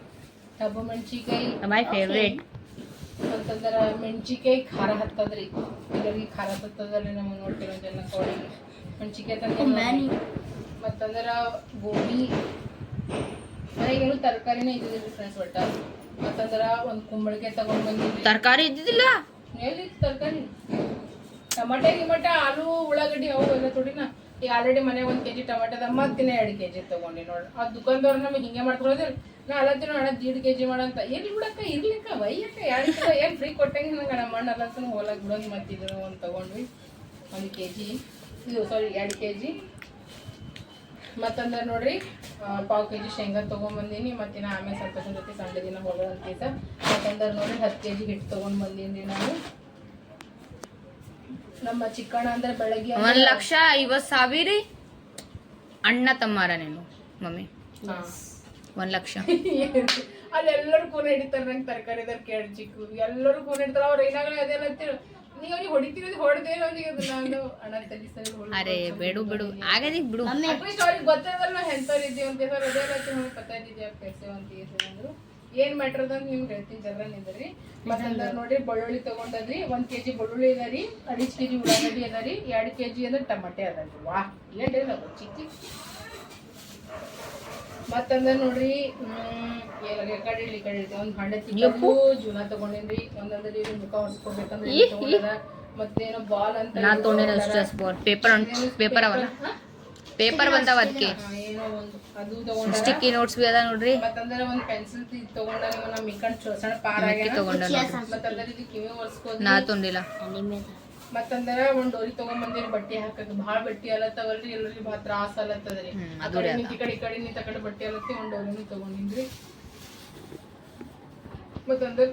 ಕಬ್ಬು ಮೆಣಸಿಕಾಯಿ ಮೈ ಫೇವ್ರೇಟ್ ಮತ್ತಂದ್ರ ಮೆಣಸಿನ್ಕಾಯಿ ಖಾರ ಹತ್ತದ್ರಿ. ಇದರಿಗೆ ಖಾರ ಹತ್ತದ್ರಿ ನಮಗೆ ನೋಡ್ತಿರೋ ಜನ ಕೋಳಿ ಮೆಣಸಿನ್ಕಾಯಿ ತಂದ ಮತ್ತಂದ್ರ ಗೋಬಿ. ಮನೆಗೇನು ತರಕಾರಿನೇ ಇದ್ದಿದ್ರಿ ಫ್ರೆಂಡ್ಸ್ ಒಟ್ಟ. ಮತ್ತಂದ್ರ ಒಂದು ಕುಂಬಳಕಾಯಿ ತಗೊಂಡ್ ಬಂದಿದ್ವಿ. ತರಕಾರಿ ಇದ್ದಿದ್ದಿಲ್ಲ? ಎಲ್ಲಿ ತರಕಾರಿ? ಟಮಾಟೆ ಗಿಮಟ ಆಲೂ ಉಳ್ಳಾಗಡ್ಡಿ ಅವು ಎಲ್ಲ ತುಡಿನ ಈಗ ಆಲ್ರೆಡಿ ಮನೆಗೆ ಒಂದು ಕೆ ಕೆಜಿ ಟಮಾಟದ ಮತ್ತಿನ ಎರಡು ಕೆ ಜಿ ತಗೊಂಡಿ ನೋಡಿ. ಆ ದುಕಾನ್ದವ್ರು ನಮಗೆ ಹಿಂಗೆ ಮಾಡ್ಕೊಳೋದಿಲ್ಲ ನಾ ಅಲ್ಲತ್ತಿನ ಅಣ್ಣ ದೀಡ್ ಕೆಜಿ ಮಾಡಂತ. ಎಲ್ಲಿ ಬಿಡಕ್ಕ ಇರ್ಲಿಕ್ಕ ವೈಯಕ್ಕ ಎರಡು ಏನು ಫ್ರೀ ಕೊಟ್ಟಂಗೆ ನಂಗೆ ನಮ್ಮ ಅಣ್ಣ ಅಲ್ಲತ್ತಿನ ಹೋಲಾಗಿ ಬಿಡೋದು ಮತ್ತಿದ್ರು ಒಂದು ತಗೊಂಡ್ವಿ. ಒಂದು ಕೆ ಜಿ ಇದು ಸಾರಿ ಎರಡು ಕೆ ಜಿ ಮತ್ತಂದ್ರೆ ನೋಡ್ರಿ ಪಾವು ಕೆ ಜಿ ಶೇಂಗಾ ತೊಗೊಂಬಂದೀನಿ ಮತ್ತಿನ ಆಮೇಲೆ ಸ್ವಲ್ಪ ಜೊತೆ ಸಂಡೆ ದಿನ ಹೋಗೋಣ ಅಂತ ಮತ್ತಂದ್ರೆ ನೋಡ್ರಿ, ಹತ್ತು ಕೆ ಜಿ ಹಿಟ್ಟು ತೊಗೊಂಡು ಬಂದೀನಿ ನಾನು. ನಮ್ಮ ಚಿಕ್ಕಣ್ಣ ಅಂದ್ರೆ ಬೆಳಗ್ಗೆ ಒಂದ್ ಲಕ್ಷ ಐವತ್ ಸಾವಿರ ಅಣ್ಣ ತಮ್ಮಾರ ನೀನು ಮಮ್ಮಿ. ಹಾ. ಒಂದ್ ಲಕ್ಷ. ಅಲ್ಲೆಲ್ಲರೂ ಫೋನ್ ಹಿಡಿತಾರೆ ನಂಗೆ ತರಕಾರಿದಾರ ಕೇಳಿ ಚಿಕ್ಕು. ಎಲ್ಲರೂ ಫೋನ್ ಹಿಡಿತಾರೆ ಅವ್ರು ಏನಾಗಲ್ಲ ಅದೆಲ್ಲ ಅಂತೀರ. ನೀವು ಅವ್ನಿಗೆ ಹೊಡಿತೀರಿ ಹೊಡೆದೇ ಅವನಿಗೆ ನಾನು ಅಣ್ಣ ತಲೆ ಸರಿ ಅರೆ ಬೇಡು ಬಿಡು. ಆಗದಿಕ್ ಬಿಡು. ಅಟ್ಲೀಸ್ಟ್ ಅವ್ರಿಗೆ ಎಂಥವ್ರು ಇದ್ದೀವಿ. ಅಂತ ಸರ್ ಅದೇ ಪತ್ತ ಪೈಸೆ ಅಂತ ಹೇಳಿ ಅಂದ್ರು. ಏನ್ ಮ್ಯಾಟರ್ ಅಂತ ನಿಮ್ಗೆ ಹೇಳ್ತೀನಿ ಜರ ನಿಂದ್ರಿ ಮತ್ತೆ ನೋಡ್ರಿ ಬೆಳ್ಳುಳ್ಳಿ ತಗೊಂಡದ್ರಿ ಒಂದ್ ಕೆಜಿ ಬೆಳ್ಳುಳ್ಳಿ ಅದ ರೀ ಅಡಿಚ್ ಕೆಜಿ ಉಳ್ಳಾಗಡ್ಡಿ ಅದ ರೀ ಎರಡ್ ಕೆಜಿ ಅಂದ್ರೆ ಟಮಾಟೆ ಅದ ರೀ. ವಾ ಇಲ್ಲ ಚಿಕ್ಕಿ. ಮತ್ತಂದ್ರ ನೋಡ್ರಿ ಹ್ಮ್ ಏನಾಗ ಕಡೆ ಇಲ್ಲಿ ಕಡೆ ಒಂದ್ ಹಂಡೆ ತಿಂಗಳು ಜೂನ ತಗೊಂಡೇನ್ರಿ. ಒಂದಂದ್ರೆ ಇಲ್ಲಿ ಮುಖ ಹೊಡ್ಸ್ಕೊಬೇಕಂದ್ರೆ ಇಲ್ಲಿ ಏನೋ ಮತ್ತೇನೋ ಬಾಲ್ ಅಂತ ಪೇಪರ್ ಅವಲ್ಲ? ಪೇಪರ್ ಬಂದಾವ ಅದಕ್ಕೆ ಹಾ, ಏನೋ ಒಂದು ಅದು ತಗೊಂಡ ಸ್ಟಿಕ್ಕಿ ನೋಟ್ಸ್ ಬಿ ಅದ ನೋಡ್ರಿ ಮತ್ತಂದ್ರೆ ಒಂದ್ ಪೆನ್ಸಿಲ್ ತಗೊಂಡ ನಿಮ್ಮ ನಮ್ಮ ಮಿಕ್ಕಂಡ್ ಸಣ್ಣ ಪಾರ ತಗೊಂಡ ಮತ್ತಂದ್ರೆ ಇದು ಕಿವಿ ಒರ್ಸ್ಕೋದ್ರಿ ನಾ ತೊಂದಿಲ್ಲ ಮತ್ತಂದ್ರ ಒಂದ್ ಡೋರಿ ತಗೊಂಬಂದಿರಿ ಬಟ್ಟೆ ಹಾಕಕ್ ಭಾಳ ಬಟ್ಟೆ ಅಲತ್ತವಲ್ರಿ ಎಲ್ಲರಿಗೆ ಭಾಳ ತ್ರಾಸ ಅಲತ್ತದ್ರಿ ಆ ಕಡೆ ನಿಂತ ಈ ಕಡೆ ಈ ಕಡೆ ನಿಂತ ಕಡೆ ಬಟ್ಟೆ ಅಲತ್ತಿ ಒಂದ್ ಡೋರಿನೂ ತಗೊಂಡಿನ್ರಿ ಮತ್ತಂದ್ರ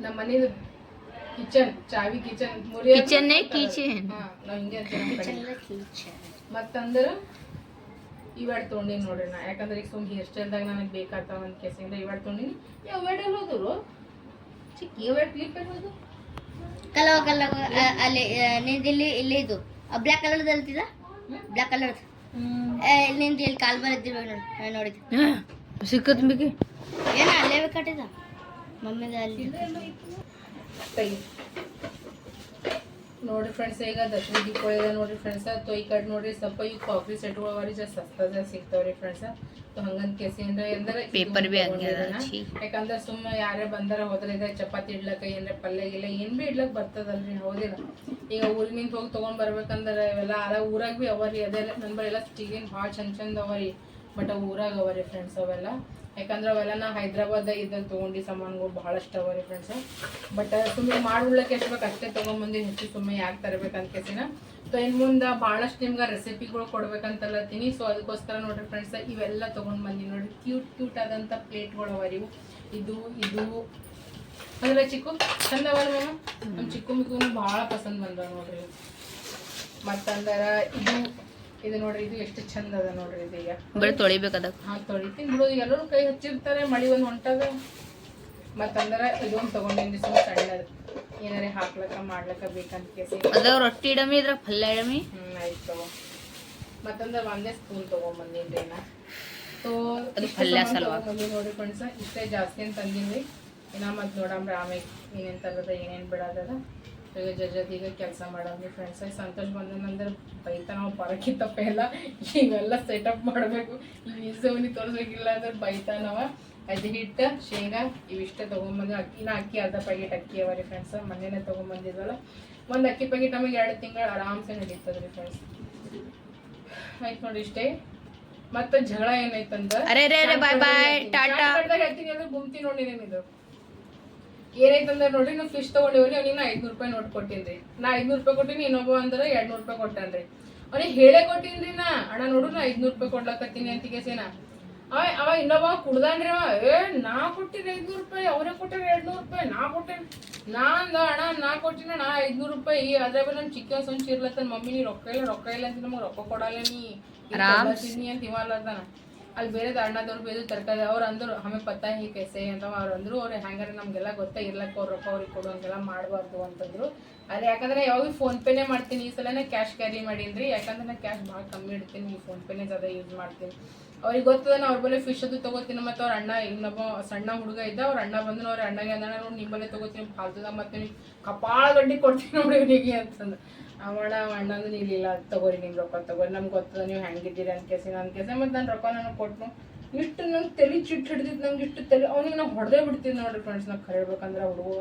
ನಮ್ಮ ಮನೇದು ಕಿಚನ್ ಚಾವಿ ಕಿಚನ್ ಕಿಚನ್ ಕಿಚನ್ ಹಾ ನಾವ್ ಹಿಂಗೆ ಅಂತೀವಿ ಮತ್ತಂದ್ರ ಇವಾಡ್ ತೊಗೊಂಡಿನಿ ನೋಡ್ರಿ ನಾ. ಯಾಕಂದ್ರೆ ಈಗ ಸುಮ್ಮನೆ ಹೇರ್ ಸ್ಟೈಲ್ದಾಗ ನನಗೆ ಬೇಕಾಗ್ತಾವ ನನ್ನ ಕೆಸಿಂದ ಇವಾಡ್ ತೊಗೊಂಡಿನಿ. ಯಾವ ಎಲ್ಲಿ ಹೋದ್ರು ಚಿಕ್ಕ ಇವಾಡ ಕ್ಲಿಪ್ ಹೋದ್ರು ಕಲವ ಕಲವ ಅಲ್ಲಿ ನಿಂದು ಇಲ್ಲಿ ಇಲ್ಲಿ ಇದು. ಬ್ಲ್ಯಾಕ್ ಕಲರ್ ಅಲ್ತಿದ ಬ್ಲ್ಯಾಕ್ ಕಲರ್ ನಿಂದು ಇಲ್ಲಿ ಕಾಲ್ ಬರತ್ತಿರ್ಬೇಕು ನೋಡಿ ನಾನು ನೋಡಿದ್ದೆ ಸಿಕ್ಕತ್ ಬಿಗಿ ಏನ ಅಲ್ಲೇ ಬೇಕಾಟಿದ ಮಮ್ಮಿದ ಅಲ್ಲಿ. ನೋಡ್ರಿ ಫ್ರೆಂಡ್ಸ್ ಈಗ ದಸರಾ ದೀಪಾವಳಿ ಇದೆ ನೋಡ್ರಿ ಫ್ರೆಂಡ್ಸ್ ತೊ ಈ ಕಡೆ ನೋಡ್ರಿ ಸ್ವಲ್ಪ ಈ ಕಾಫಿ ಅವರಿ ಜಸ್ಟ್ ಸಸ್ತಾದ ಸಿಗ್ತಾವ್ರಿ ಫ್ರೆಂಡ್ಸ್ ತೊ ಹಂಗಂತ ಕೇಸಿ ಅಂದ್ರೆ ಅಂದ್ರೆ ಪೇಪರ್ ಬಿ ಯಾಕಂದ್ರೆ ಸುಮ್ಮ ಯಾರೇ ಬಂದಾರ ಹೋದ್ರೆ ಇದ್ರೆ ಚಪಾತಿ ಇಡ್ಲಕ್ಕ ಏನ್ರ ಪಲ್ಯ ಗಿಲ್ಲ ಏನ್ ಬಿ ಇಡ್ಲಕ್ ಬರ್ತದಲ್ರಿ ಹೌದಿಲ್ಲ. ಈಗ ಊರಿನಿಂದ ಹೋಗಿ ತಗೊಂಡ್ ಬರ್ಬೇಕಂದ್ರೆ ಇವೆಲ್ಲ ಅಲ್ಲ ಊರಾಗ ಬಿ ಅವರಿ ಅದೇ ನಂಬರ್ ಎಲ್ಲ ಸ್ಟೀಲಿನ ಭಾಳ ಚಂದ ಚಂದ ಅವರಿ ಬಟ್ ಅವು ಊರಾಗ ಅವರಿ ಫ್ರೆಂಡ್ಸ್ ಅವೆಲ್ಲ. ಯಾಕಂದ್ರೆ ಅವೆಲ್ಲ ನಾ ಹೈದ್ರಾಬಾದ್ ಇದ್ದಲ್ಲಿ ತೊಗೊಂಡು ಸಾಮಾನುಗಳು ಭಾಳಷ್ಟು ರೀ ಫ್ರೆಂಡ್ಸ್ ಬಟ್ ಸುಮ್ಮನೆ ಮಾಡ್ಬಿಡ್ಲಕ್ಕೆ ಎಷ್ಟು ಬೇಕು ಅಷ್ಟೇ ತೊಗೊಂಬಂದು ಹೆಚ್ಚು ಸುಮ್ಮನೆ ಯಾಕೆ ತರಬೇಕಂತ ಕೇಸಿನ. ಸೊ ಇನ್ನು ಮುಂದೆ ಭಾಳಷ್ಟು ನಿಮ್ಗೆ ರೆಸಿಪಿಗಳು ಕೊಡ್ಬೇಕಂತಲ್ಲತ್ತೀನಿ ಸೊ ಅದಕ್ಕೋಸ್ಕರ ನೋಡ್ರಿ ಫ್ರೆಂಡ್ಸ್ ಇವೆಲ್ಲ ತೊಗೊಂಡು ಬಂದೀನಿ ನೋಡ್ರಿ. ಕ್ಯೂಟ್ ಕ್ಯೂಟ್ ಆದಂಥ ಪ್ಲೇಟ್ಗಳು ಅವ ರೀ ಇದು ಇದು. ಅಂದ್ರೆ ಚಿಕ್ಕು, ಚಂದ ಅವಲ್ಲ ಮ್ಯಾಮ್ ನಮ್ಮ ಚಿಕ್ಕು ಮಿಕ್ಕೂ ಭಾಳ ಪಸಂದ್ ಬಂದವ ನೋಡ್ರಿ. ಮತ್ತಂದರ ಇದು ಇದು ನೋಡ್ರಿ ಇದು ಎಷ್ಟು ಚಂದ ಅದ ನೋಡ್ರಿ ಇದು ಈಗ. ಬರೀ ತೊಳಿಬೇಕದ? ಹಾ ತೊಳಿತೀನಿ. ಬಿಡು ಎಲ್ಲರೂ ಕೈ ಹಚ್ಚಿರ್ತಾರೆ ಮಳಿ ಒಂದು ಹೊಂಟದ. ಮತ್ತಂದ್ರ ಇದೊಂದು ತಗೊಂಡಿನಿ ಸುಮ್ಮನೆ ಸಣ್ಣದು ಏನಾರೇ ಹಾಕ್ಲಕ್ಕ ಮಾಡ್ಲಕ್ಕ ಬೇಕಂತ ಕೇಸಿ. ಅದ ರೊಟ್ಟಿ ಇಡಮಿ ಇದ್ರಾಗ ಪಲ್ಯ ಇಡಮಿ ಹ್ಮ್ ಆಯ್ತು ಮತ್ತಂದ್ರ ಒಂದೇ ಸ್ಪೂನ್ ತಗೊಂಡ್ಬಂದಿನ್ರಿ ನಾ. ಅದು ಪಲ್ಯ ಸಲುವಾಗಿ. ನೋಡಿ ಕಣಸ ಇಷ್ಟೇ ಜಾಸ್ತಿ ಅಂತ ತಂದಿನ್ರಿ ಇನ್ನ ಮತ್ತೆ ನೋಡಂಬ್ರಿ ಆಮೇಲೆ ಏನೇನ್ ತರದ ಏನೇನ್ ಬಿಡೋದದ. ಈಗ ಈಗ ಕೆಲಸ ಮಾಡೋದು. ಫ್ರೆಂಡ್ಸ್ ಸಂತೋಷ ಬಂದನಂದ್ರೆ ಬೈತ ನಾವು ಪರಕಿ ತಪ್ಪ ಎಲ್ಲ ಇವೆಲ್ಲ ಸೆಟಪ್ ಮಾಡಬೇಕು ಈಸೋನಿ ಈಸವನಿ ಅಂದ್ರೆ ಬೈತಾನವ. ಅದು ಹಿಟ್ಟು ಶೇಂಗಾ ಇವಿಷ್ಟೇ ತೊಗೊಂಬಂದು ಅಕ್ಕಿನ ಅಕ್ಕಿ ಅರ್ಧ ಪ್ಯಾಕೆಟ್ ಅಕ್ಕಿ ಅವರಿ ಫ್ರೆಂಡ್ಸ್ ಮನೆಯೇ ತೊಗೊಂಬಂದಿದ್ವಲ್ಲ. ಒಂದು ಅಕ್ಕಿ ಪ್ಯಾಕೆಟ್ ನಮಗೆ ಎರಡು ತಿಂಗಳು ಆರಾಮ್ಸೆ ನಡೀತದ್ರಿ ಫ್ರೆಂಡ್ಸ್ ಆಯ್ತು ನೋಡಿ ಇಷ್ಟೇ. ಮತ್ತೆ ಜಗಳ ಏನಾಯ್ತಂದ್ರೆ. ಹೇಳ್ತೀನಿ. ಅಂದ್ರೆ ಗುಮ್ತಿ ನೋಡಿ ಇದು. ಏನಾಯ್ತಂದ್ರೆ ನೋಡ್ರಿ ನಾವು ಫಿಶ್ ತಗೊಂಡಿವ್ರಿ ಅವ್ನಿಗೆ ನಾ ಐದ್ನೂರು ರೂಪಾಯಿ ನೋಟ್ ಕೊಟ್ಟಿನ್ರಿ ನಾ ಐದ್ನೂರು ರೂಪಾಯಿ ಕೊಟ್ಟಿನಿ ಇನ್ನೊಬ್ಬ ಅಂದ್ರೆ ಎರಡ್ನೂರು ರೂಪಾಯಿ ಕೊಟ್ಟನ್ರಿ ಅವ್ನಿಗೆ ಹೇಳೇ ಕೊಟ್ಟಿನ್ರಿ ನಾ ಅಣ್ಣ ನೋಡು ನಾ ಐದ್ನೂರು ರೂಪಾಯಿ ಕೊಡ್ಲಕತ್ತೀನಿ ಅಂತ ಕೇಸೇನ. ಅವ ಅವ ಇನ್ನೊಬ್ಬ ಕುಡ್ದಾನ್ರಿ ಅವ ಏ ನಾ ಕೊಟ್ಟಿನಿ ಐದ್ನೂರು ರೂಪಾಯಿ ಅವರೇ ಕೊಟ್ಟೆ ಎರ್ಡ್ನೂರ್ ರೂಪಾಯಿ ನಾ ಕೊಟ್ಟೆ ನಾ ಅಂದ ಅಣ್ಣ ನಾ ಕೊಟ್ಟಿನ ನಾ ಐದ್ನೂರು ರೂಪಾಯಿ ಅದ್ರ ಮೇಲೆ ನಮ್ ಚಿಕ್ಕ ಸಂಚಿ ಇರ್ಲತ್ತ ಮಮ್ಮಿ ನೀ ರೊಕ್ಕ ಇಲ್ಲ ರೊಕ್ಕ ಇಲ್ಲ ಅಂತ ನಮಗೆ ರೊಕ್ಕ ಕೊಡಲ್ಲ ನೀ ಅಂತ ಇವ ಅಲ್ಲದಾನ ಅಲ್ಲಿ ಬೇರೆ ಅಣ್ಣದವ್ರು ಬೇರೆ ತರಕಾರಿ, ಅವ್ರು ಅಂದ್ರು ಆಮೇಲೆ ಪತ್ತಾ ಹೀಗೆ ಕೆಸೆ ಅಂತ ಅವ್ರು ಅಂದ್ರು. ಅವ್ರು ಹ್ಯಾಂಗಾರೆ ನಮ್ಗೆಲ್ಲ ಗೊತ್ತೇ ಇರ್ಲಕ್ಕ ಅವ್ರ ರೊಕ್ಕ ಅವ್ರಿಗೆ ಕೊಡು ಹಂಗೆಲ್ಲ ಮಾಡಬಾರ್ದು ಅಂತಂದ್ರು. ಅದೇ ಯಾಕಂದ್ರೆ ಯಾವಾಗ ಫೋನ್ ಪೇನೇ ಮಾಡ್ತೀನಿ. ಈ ಸಲನೇ ಕ್ಯಾಶ್ ಕ್ಯಾರಿ ಮಾಡೀನ್ರಿ. ಯಾಕಂದ್ರೆ ನಾನು ಕ್ಯಾಶ್ ಭಾಳ ಕಮ್ಮಿ ಇಡ್ತೀನಿ. ಈ ಫೋನ್ ಪೇನೇ ಜ್ಯಾದ ಯೂಸ್ ಮಾಡ್ತೀನಿ. ಅವ್ರಿಗೆ ಗೊತ್ತದ ನಾ ಅವ್ರ ಬಳಿ ಫಿಶ್ ಅದು ತಗೋತೀನಿ ಮತ್ತೆ ಅವ್ರ ಅಣ್ಣ ಇನ್ನೊಬ್ಬ ಸಣ್ಣ ಹುಡುಗ ಇದ್ದ, ಅವ್ರ ಅಣ್ಣ ಬಂದು ಅವ್ರ ಅಣ್ಣಗೆ ಅಂದ್ರೆ ನೋಡಿ ನಿಮ್ಮಲ್ಲೇ ತಗೋತೀನಿ ಫಾಲ್ತದ ಮತ್ತೆ ಕಪಾಳ ದೊಡ್ಡಿ ಕೊಡ್ತೀನಿ ನೋಡಿ ಇವನಿಗೆ ಅಂತಂದು. ಅವಣ ಅಣ್ಣಂದು ನೀವು ಇಲ್ಲ ತಗೋರಿ ನಿಮ್ಮ ರೊಕ್ಕ ತಗೋರಿ. ನಮ್ಗೆ ಗೊತ್ತದ ನೀವು ಹೆಂಗಿದ್ದೀರಿ ಅಂತ ಕೇಸಿ ನನ್ನ ಕೇಸ ಮತ್ತು ನನ್ನ ರೊಕ್ಕ ನಾನು ಕೊಟ್ಟನು ಇಷ್ಟು ನಂಗೆ ತಲೆ ಚಿಟ್ಟು ಹಿಡ್ದಿದ್ದು ನಂಗೆ ಇಷ್ಟು ತಲೆ, ಅವ್ನಿಗೆ ನಾವು ಹೊಡೆದೇ ಬಿಡ್ತೀವಿ ನೋಡ್ರಿ ಫ್ರೆಂಡ್ಸ್ ನಾವು ಖರೆ ಹುಡುಗ.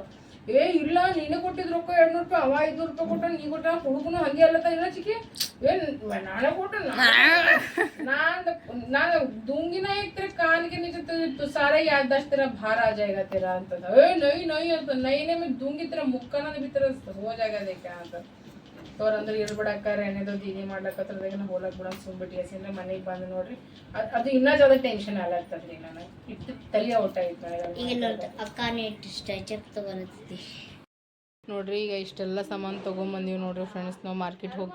ಏ, ಇಲ್ಲ, ನೀನೇ ಕೊಟ್ಟಿದ್ದು ರೊಕ್ಕ ಎರಡ್ನೂರು ರೂಪಾಯಿ, ಅವ ಐದ್ನೂರು ರೂಪಾಯಿ ಕೊಟ್ಟ, ನೀ ಕೊಟ್ಟ ಹುಡುಗನು ಹಂಗೆ ಅಲ್ಲತ ಇಲ್ಲ ಚಿಕ್ಕಿ? ಏನ್ ನಾನೇ ಕೊಟ್ಟ, ನಾನು ನಾನು ದುಂಗಿನ ಇಕ್ತಿರ ಕಾನ್ಗೆ ನಿಜ ಸಾರೇ ಯಾದಷ್ಟಿರ ಭಾರ ಜಾಗತಿರ ಅಂತ ಏ, ನೈ ನೈ ಅಂತ ನೈನೇ ಮೇಲೆ ದುಂಗಿತರ ಮುಕ್ಕನ ಬಿತ್ತರ ಹೋಜಾಗದಕ್ಕೆ ಅಂತ. ಅವ್ರ ಅಂದ್ರೆ ಇರ್ಬಿಡಕ್ಕಾರ ಏನೇದೋ ದೀನಿ ಮಾಡ್ಲಕತ್ತದಾಗ ನಾ ಹೋಲಕ್ ಬಿಡ ಸುಮ್ಬಿಟ್ಟು. ಅಂದ್ರೆ ಮನೆಗೆ ಬಂದು ನೋಡ್ರಿ ಅದು ಅದು ಇನ್ನೂ ಜಾಗ ಟೆನ್ಷನ್ ಆಗತ್ತದ್ರಿ ನಾನು. ಇಟ್ಟು ತಲೆ ಔಟ್ ಅಕ್ಕನೇ ಇಟ್ಟು ಸ್ಟ್ರೆಚಪ್ ತಗೊಳತ್ತಿ ನೋಡ್ರಿ ಈಗ ಇಷ್ಟೆಲ್ಲ ಸಾಮಾನು ತೊಗೊಂಬಂದೀವಿ ನೋಡ್ರಿ ಫ್ರೆಂಡ್ಸ್ ನಾವು ಮಾರ್ಕೆಟ್ ಹೋಗಿ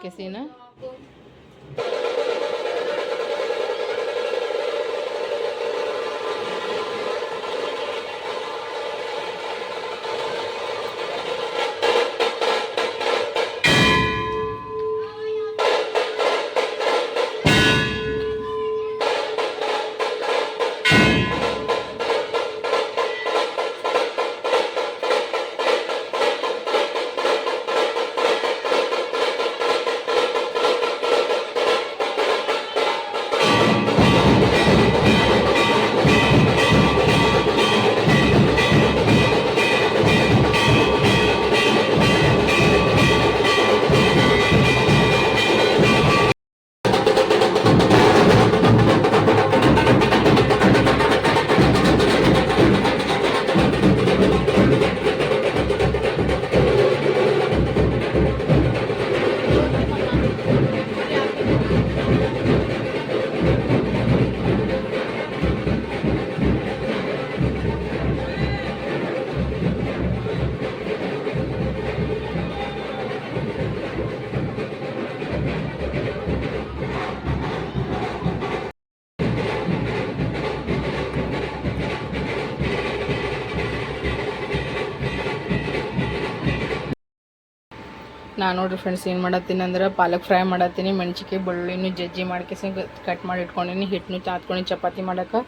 ನಾನು ನೋಡ್ರಿ ಫ್ರೆಂಡ್ಸ್ ಏನು ಮಾಡತ್ತೀನಿ ಅಂದ್ರೆ ಪಾಲಕ್ ಫ್ರೈ ಮಾಡತ್ತೀನಿ ಮೆಣಸಿಕಾಯಿ ಬೆಳ್ಳುಳ್ಳಿನೂ ಜಜ್ಜಿ ಮಾಡ್ಕೇಸಿ ಕಟ್ ಮಾಡಿ ಇಟ್ಕೊಂಡಿನಿ ಹಿಟ್ಟನ್ನು ತಾತ್ಕೊಂಡು ಚಪಾತಿ ಮಾಡೋಕೆ.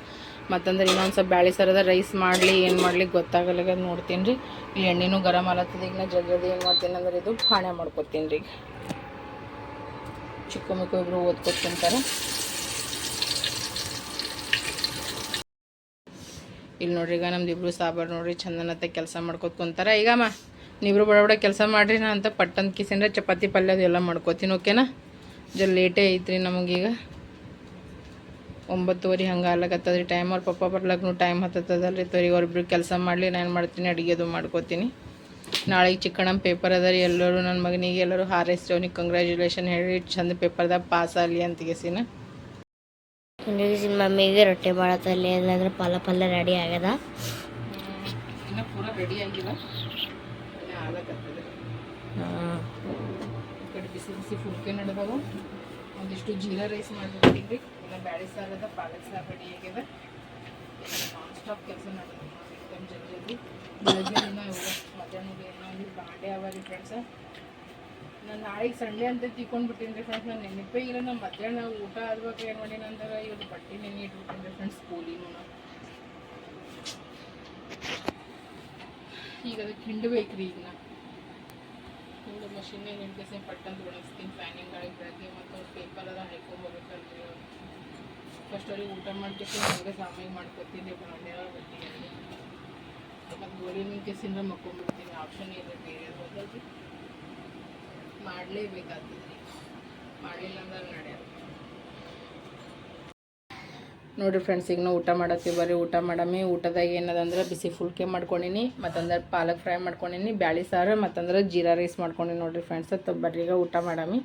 ಮತ್ತಂದ್ರೆ ಇನ್ನೊಂದು ಸ್ವಲ್ಪ ಬ್ಯಾಳಿ ಸರದ ರೈಸ್ ಮಾಡಲಿ, ಏನು ಮಾಡಲಿ ಗೊತ್ತಾಗಲ್ಲ ನೋಡ್ತೀನಿ ರೀ ಈ ಎಣ್ಣೆನೂ ಗರಮ್ ಆಲತ್ತದ, ಈಗ ನಾ ಜಲ್ದಿ ಏನು ಮಾಡ್ತೀನಿ ಅಂದ್ರೆ ಇದು ಪಾಣೆ ಮಾಡ್ಕೊತೀನಿ ರೀ ಚಿಕ್ಕ ಮಕ್ಕಳು ಇಬ್ಬರು ಓದ್ಕೊತಿಂತಾರೆ ಇಲ್ಲಿ ನೋಡ್ರಿ ಈಗ ನಮ್ದು ಇಬ್ಬರು ಸಾಬಾರು ನೋಡ್ರಿ ಚಂದನತ್ತೆ ಕೆಲಸ ಮಾಡ್ಕೊತ ಕುಂತಾರ. ಈಗಮ್ಮ ನೀವಿಬ್ರು ಬಡ ಬಡ ಕೆಲಸ ಮಾಡಿರಿ ನಾ ಅಂತ ಪಟ್ಟಂತ ಕಿಸಿಂದ್ರೆ ಚಪಾತಿ ಪಲ್ಯ ಅದೆಲ್ಲ ಮಾಡ್ಕೋತೀನಿ ಓಕೆನಾ ಜರ ಲೇಟೇ ಐತ್ರಿ ನಮಗೀಗ. ಒಂಬತ್ತುವರೆ ಹಂಗೆ ಆಗ್ಲಕತ್ತದ್ರಿ ಟೈಮ್ ಅವ್ರ ಪಪ್ಪ ಬರ್ಲಕ್ಕೂ ಟೈಮ್ ಹತ್ತದಲ್ರಿ ತೋರಿ ಅವ್ರಿಬ್ರು ಕೆಲಸ ಮಾಡಲಿ ನಾನು ಮಾಡ್ತೀನಿ ಅಡುಗೆದು ಮಾಡ್ಕೋತೀನಿ. ನಾಳೆಗೆ ಚಿಕ್ಕಣ್ಣ ಪೇಪರ್ ಅದ ರೀ ಎಲ್ಲರೂ ನನ್ನ ಮಗನಿಗೆ ಎಲ್ಲರೂ ಹಾರೈಸ್ರಿ ಅವ್ನಿಗೆ ಕಂಗ್ರ್ಯಾಚುಲೇಷನ್ ಹೇಳಿ ಚಂದ ಪೇಪರ್ದಾಗ ಪಾಸ್ ಆಗಲಿ ಅಂತ ಗೆಸಿನ. ಮಮ್ಮಿಗೆ ರೊಟ್ಟಿ ಮಾಡತ್ತಲ್ಲಿ ಇಲ್ಲಾಂದ್ರೆ ಪಲ್ಲ ಪಲ್ಯ ರೆಡಿ ಆಗ್ಯದ ಇನ್ನೂ ಪೂರ ರೆಡಿ ಆಗಿಲ್ಲ. ಈ ಕಡೆ ಬಿಸಿ ಬಿಸಿ ಫುಲ್ಕೆ ನಡೆದವ ಒಂದಿಷ್ಟು ಜೀರಾ ರೈಸ್ ಮಾಡ್ಬಿಟ್ಟಿನಿ ರೀ ಇನ್ನು ಬ್ಯಾಳಿ ಸಾರು ಅದ ಪಾಲಕ್ ಸಾರು ರೆಡಿ ಆಗ್ಯದ ನಾನ್ ಸ್ಟಾಪ್ ಕೆಲಸ ನಡೆದ ಎಕ್ದಮ್ ಜಲ್ದಿ ಜಲ್ದಿ ಬೆಳಗ್ಗೆ ದಿನ ಇವಾಗ ಮಧ್ಯಾಹ್ನದ ಏನೋ ಬಾಂಡೆ ಅವ ರೀ ಫ್ರೆಂಡ್ಸ ನಾನು ನಾಳೆಗೆ ಸಂಡೇ ಅಂತ ತಿಳ್ಕೊಂಡ್ಬಿಟ್ಟಿನಿ ರೀ ಫ್ರೆಂಡ್ಸ್ ನಾನು ನೆನಪೇ ಇಲ್ಲ. ನಮ್ಮ ಮಧ್ಯಾಹ್ನ ಊಟ ಆದ್ವಾಗ ಏನು ಮಾಡೀನಿ ಅಂದ್ರೆ ಇವತ್ತು ಬಟ್ಟೆ ನೆನೆ ಇಟ್ಬಿಟ್ಟಿನಿ ಫ್ರೆಂಡ್ಸ್ ಫ್ರೆಂಡ್ಸ್ ಸ್ಕೂಲಿನೂ ಈಗ ಅದಕ್ಕೆ ಹಿಂಡಬೇಕ್ರಿ ಈಗ. ನಾ ಹಿಂಡು ಮಷಿನ್ನೇ ಹಿಂಡ್ಕೇಸಿ ಪಟ್ಟಂತ ಒಣಗಿಸ್ತೀನಿ ಫ್ಯಾನಿಂಗ್ ಗಾಳಿಗೆ ಬೆಳಗ್ಗೆ ಮತ್ತು ಪೇಪರ್ ಎಲ್ಲ ಹಾಕೊಂಡ್ಬರ್ಬೇಕಲ್ರಿ ಫಸ್ಟ್ ಅವ್ರಿಗೆ ಊಟ ಮಾಡ್ಕೇಸಿ ಹಂಗೆ ಸಾಮಾನ್ಯ ಮಾಡ್ಕೊತೀನಿ ಬಾಂಡೆ ಬಟ್ಟೆ ಮತ್ತು ಗೋಲಿ ನಿಂಕೇಸಿಂದ ಮಕ್ಕೊಂಡ್ಬಿಡ್ತೀನಿ ಆಪ್ಷನ್ ಇಲ್ಲ, ಬೇರೆ ಹೋಗಲ್ರಿ ಮಾಡಲೇಬೇಕಾಗ್ತದೆ. ರೀ ಮಾಡಲಿಲ್ಲ ಅಂದ್ರೆ ನಡೆಯೋದು. ನೋಡಿರಿ ಫ್ರೆಂಡ್ಸ್ ಈಗ ನಾವು ಊಟ ಮಾಡತ್ತೀವಿ ಬರ್ರಿ ಊಟ ಮಾಡಮಿ ಊಟದಾಗ ಏನದಂದ್ರೆ ಬಿಸಿ ಫುಲ್ಕೆ ಮಾಡ್ಕೊಂಡಿನಿ, ಮತ್ತಂದ್ರೆ ಪಾಲಕ್ ಫ್ರೈ ಮಾಡ್ಕೊಂಡಿನಿ, ಬ್ಯಾಳಿ ಸಾರು, ಮತ್ತಂದ್ರೆ ಜೀರಾ ರೈಸ್ ಮಾಡ್ಕೊಂಡಿನಿ ನೋಡಿರಿ ಫ್ರೆಂಡ್ಸ್ ಬರ್ರಿ ಈಗ ಊಟ ಮಾಡಮಿ